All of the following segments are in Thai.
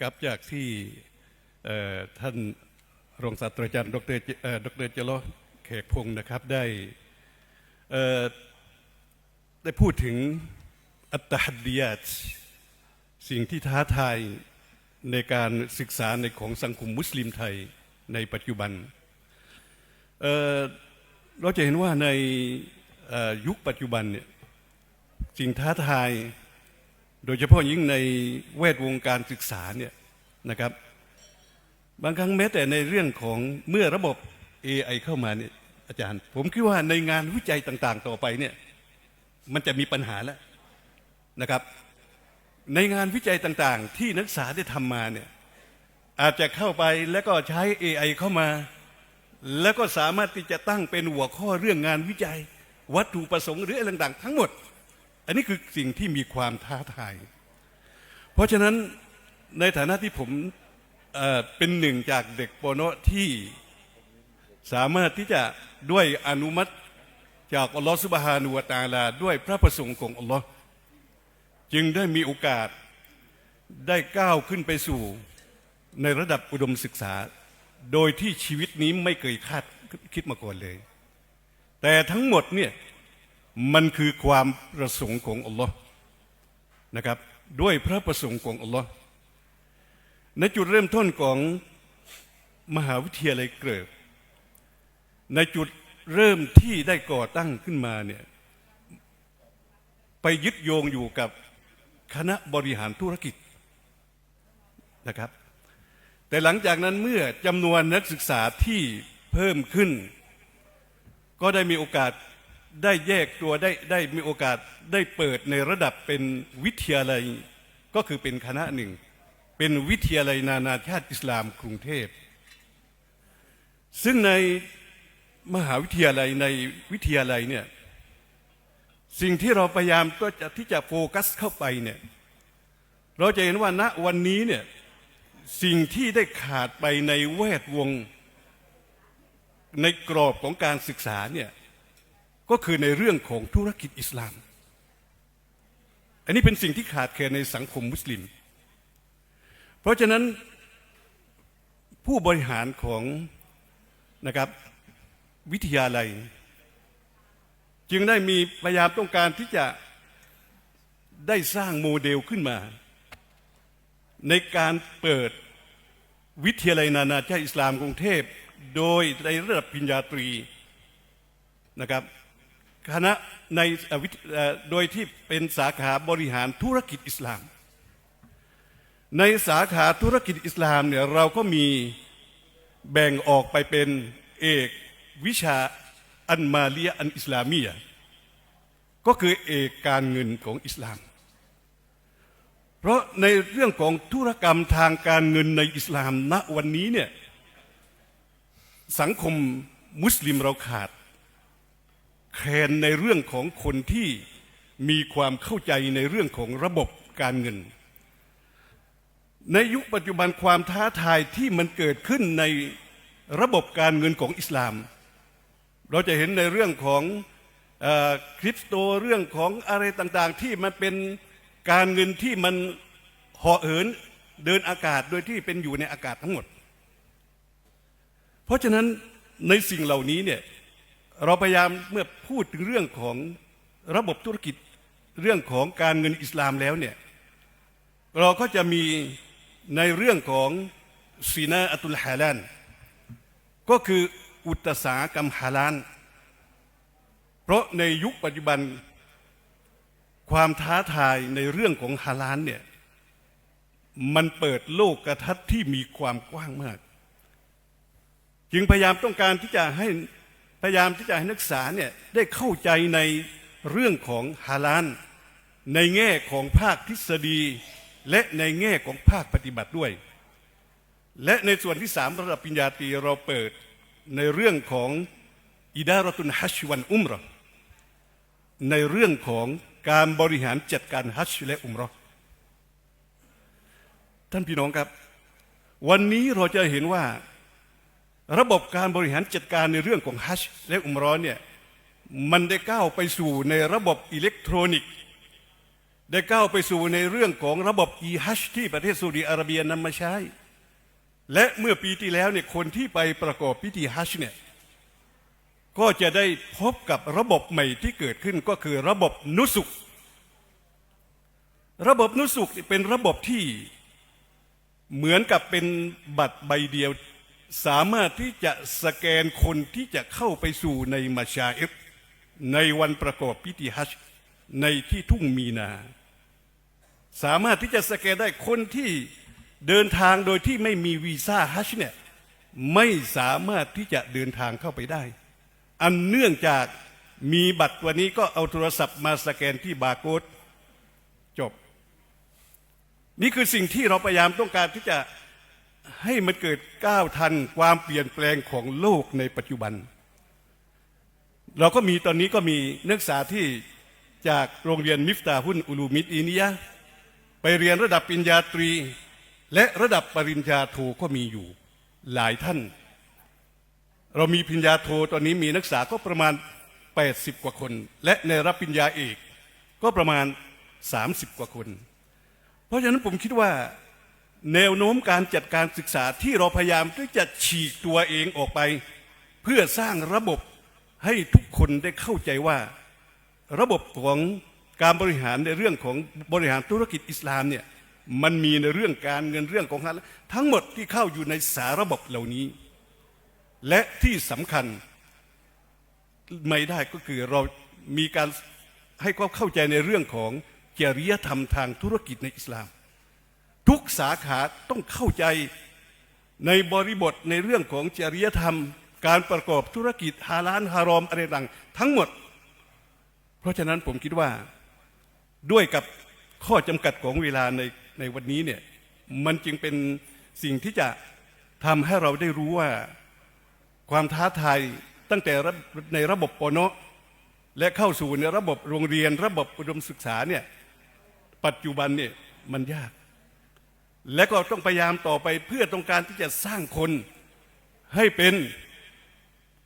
กับจากที่ท่านรองศาสตราจารย์ดรดรเจโลแขกพงศ์นะครับได้ได้พูดถึงอัตตฮัดียตสิ่งที่ท้าทายในการศึกษาในของสังคมมุสลิมไทยในปัจจุบันเเราจะเห็นว่าในยุคปัจจุบันเนี่ยสิ่งท้าทาย โดยเฉพาะยิ่งในแวดวงการศึกษาเนี่ยนะครับ บางครั้งแม้แต่ในเรื่องของเมื่อระบบ AI เข้ามาเนี่ยอาจารย์ ผมคิดว่าในงานวิจัยต่าง ๆ ต่อไปเนี่ยมันจะมีปัญหาแล้วนะครับ ในงานวิจัยต่างๆ ที่นักศึกษาได้ทำมาเนี่ยอาจจะเข้าไปแล้วก็ใช้ AI เข้ามา แล้วก็สามารถที่จะตั้งเป็นหัวข้อเรื่องงานวิจัย วัตถุประสงค์หรืออะไรต่างๆทั้งหมด อันนี้คือสิ่งที่มีความท้าทาย เพราะฉะนั้นในฐานะที่ผมเเป็นหนึ่งจากเด็กโปโนที่สามารถที่จะด้วยอนุมัติจากอัลลอฮฺสุบฮานุวตาลา ด้วยพระประสงค์ของอัลลอฮ์จึงได้มีโอกาสได้ก้าวขึ้นไปสู่ในระดับอุดมศึกษา โดยที่ชีวิตนี้ไม่เคยคาดคิดมาก่อนเลย แต่ทั้งหมดเนี่ย มันคือความประสงค์ของอัลลอฮ์นะครับ ด้วยพระประสงค์ของอัลลอฮ์ในจุดเริ่มต้นของมหาวิทยาลัยเกริกในจุดเริ่มที่ได้ก่อตั้งขึ้นมาเนี่ยไปยึดโยงอยู่กับคณะบริหารธุรกิจนะครับ แต่หลังจากนั้นเมื่อจำนวนนักศึกษาที่เพิ่มขึ้น ก็ได้มีโอกาส ได้แยกตัวได้ได้มีโอกาสได้เปิดในระดับเป็นวิทยาลัย ก็คือเป็นคณะหนึ่ง เป็นวิทยาลัยนานาชาติอิสลามกรุงเทพ ซึ่งในมหาวิทยาลัยในวิทยาลัยเนี่ยสิ่งที่เราพยายามก็จะที่จะโฟกัสเข้าไปเนี่ยเราจะเห็นว่าณวันนี้เนี่ยสิ่งที่ได้ขาดไปในแวดวงในกรอบของการศึกษาเนี่ย ก็คือในเรื่องของธุรกิจอิสลาม อันนี้เป็นสิ่งที่ขาดแคลนในสังคมมุสลิม เพราะฉะนั้นผู้บริหารของนะครับวิทยาลัย จึงได้มีพยายามต้องการที่จะได้สร้างโมเดลขึ้นมา ในการเปิดวิทยาลัยนานาชาติอิสลามกรุงเทพ โดยในระดับปริญญาตรีนะครับ คณะในโดยที่เป็นสาขาบริหารธุรกิจอิสลาม ในสาขาธุรกิจอิสลามเนี่ยเราก็มีแบ่งออกไปเป็นเอกวิชาอันมาเลียอันอิสลามียก็คือเอกการเงินของอิสลาม เพราะในเรื่องของธุรกรรมทางการเงินในอิสลามณวันนี้เนี่ยสังคมมุสลิมเราขาด แคนในเรื่องของคนที่มีความเข้าใจในเรื่องของระบบการเงิน ในยุคปัจจุบันความท้าทายที่มันเกิดขึ้นในระบบการเงินของอิสลาม เราจะเห็นในเรื่องของอคริปโตเรื่องของอะไรต่างๆ ที่มันเป็นการเงินที่มันหาะเหินเดินอากาศโดยที่เป็นอยู่ในอากาศทั้งหมด เพราะฉะนั้นในสิ่งเหล่านี้เนี่ย เราพยายามเมื่อพูดถึงเรื่องของระบบธุรกิจเรื่องของการเงินอิสลามแล้วเนี่ยเราก็จะมีในเรื่องของซีนาอัตุลฮาลานก็คืออุตสาหกรรมฮาลานเพราะในยุคปัจจุบันความท้าทายในเรื่องของฮาลานเนี่ยมันเปิดโลกกระทัดที่มีความกว้างมาก จึงพยายามต้องการที่จะให้ พยายามที่จะให้นักศึกษาเนี่ยได้เข้าใจในเรื่องของฮาลานในแง่ของภาคทฤษฎี และในแง่ของภาคปฏิบัติด้วย และในส่วนที่สามระดับปริญญาตรีเราเปิดในเรื่องของอิดารตุนฮัชวันอุมรอในเรื่องของการบริหารจัดการฮัชและอุมรอท่านพี่น้องครับ วันนี้เราจะเห็นว่า ระบบการบริหารจัดการในเรื่องของฮัจญ์และอุมร้อนเนี่ยมันได้ก้าวไปสู่ในระบบอิเล็กทรอนิกส์ ได้ก้าวไปสู่ในเรื่องของระบบอีฮัชที่ประเทศซาอุดิอาระเบียนำมาใช้ และเมื่อปีที่แล้วเนี่ยคนที่ไปประกอบพิธีฮัชเนี่ยก็จะได้พบกับระบบใหม่ที่เกิดขึ้นก็คือระบบนุสุกระบบนุสุกเป็นระบบที่เหมือนกับเป็นบัตรใบเดียว สามารถที่จะสแกนคนที่จะเข้าไปสู่ในมาชาเอฟในวันประกอบพิธีฮัจในที่ทุ่งมีนา สามารถที่จะสแกนได้คนที่เดินทางโดยที่ไม่มีวีซ่าฮัจเนี่ยไม่สามารถที่จะเดินทางเข้าไปได้ อันเนื่องจากมีบัตรตัวนี้ก็เอาโทรศัพท์มาสแกนที่บาร์โค้ดจบ นี่คือสิ่งที่เราพยายามต้องการที่จะ ให้มันเกิดก้าวทันความเปลี่ยนแปลงของโลกในปัจจุบัน เราก็มีตอนนี้ก็มีนักศึกษาที่จากโรงเรียนมิฟตาฮุนอุลูมิดอีเนียไปเรียนระดับปริญญาตรี และระดับปริญญาโทก็มีอยู่หลายท่าน เรามีปริญญาโทตอนนี้มีนักศึกษาก็ประมาณ 80 กว่าคน และในรับปริญญาเอกก็ประมาณ 30 กว่าคน เพราะฉะนั้นผมคิดว่า แนวโน้มการจัดการศึกษาที่เราพยายามที่จะฉีกตัวเองออกไป เพื่อสร้างระบบให้ทุกคนได้เข้าใจว่า ระบบของการบริหารในเรื่องของบริหารธุรกิจอิสลามเนี่ยมันมีในเรื่องการเงินเรื่องของการทั้งหมดที่เข้าอยู่ในสาระบบเหล่านี้ และที่สำคัญไม่ได้ก็คือเรามีการให้ความเข้าใจในเรื่องของจริยธรรมทางธุรกิจในอิสลาม ทุกสาขาต้องเข้าใจในบริบทในเรื่องของจริยธรรม การประกอบธุรกิจฮาลานฮารอมอะไรต่างทั้งหมด เพราะฉะนั้นผมคิดว่าด้วยกับข้อจำกัดของเวลาในในวันนี้เนี่ยมันจึงเป็นสิ่งที่จะทำให้เราได้รู้ว่าความท้าทายตั้งแต่ในระบบปนและเข้าสู่ในระบบโรงเรียน ระบบอุดมศึกษาเนี่ยปัจจุบันเนี่ยมันยาก และก็ต้องพยายามต่อไปเพื่อต้องการที่จะสร้างคนให้เป็น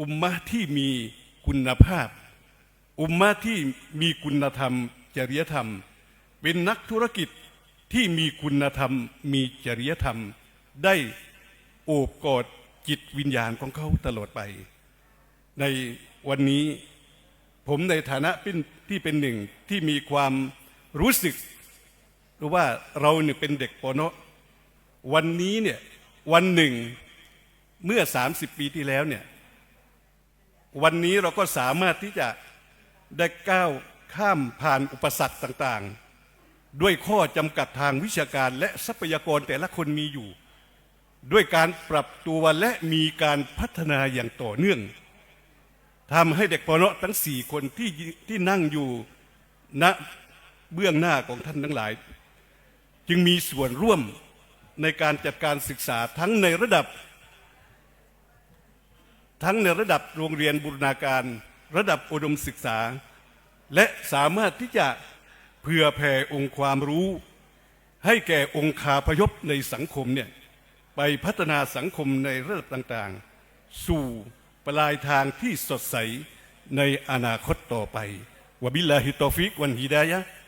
อุมมะที่มีคุณภาพ อุมมะที่มีคุณธรรม จริยธรรม เป็นนักธุรกิจที่มีคุณธรรม มีจริยธรรม ได้โอบกอดจิตวิญญาณของเขาตลอดไป ในวันนี้ผมในฐานะที่เป็นหนึ่งที่มีความรู้สึก ว่าเราเนี่ยเป็นเด็กปนวันนี้เนี่ยวันหนึ่งเมื่อ 30 ปีที่แล้วเนี่ยวันนี้เราก็สามารถที่จะได้ก้าวข้ามผ่านอุปสรรคต่างๆ ด้วยข้อจำกัดทางวิชาการและทรัพยากรแต่ละคนมีอยู่ ด้วยการปรับตัวและมีการพัฒนาอย่างต่อเนื่องทำให้เด็กปนทั้งสี่คนที่ที่นั่งอยู่ณเบื้องหน้าของท่านทั้งหลาย จึงมีส่วนร่วมในการจัดการศึกษาทั้งในระดับ ทั้งในระดับโรงเรียนบูรณาการ ระดับอุดมศึกษา และสามารถที่จะเผื่อแผ่องค์ความรู้ ให้แก่องค์คาพยพในสังคมเนี่ยไปพัฒนาสังคมในระดับต่างๆ สู่ปลายทางที่สดใสในอนาคตต่อไปวบิลลาฮิตอฟิกวันฮิดายะ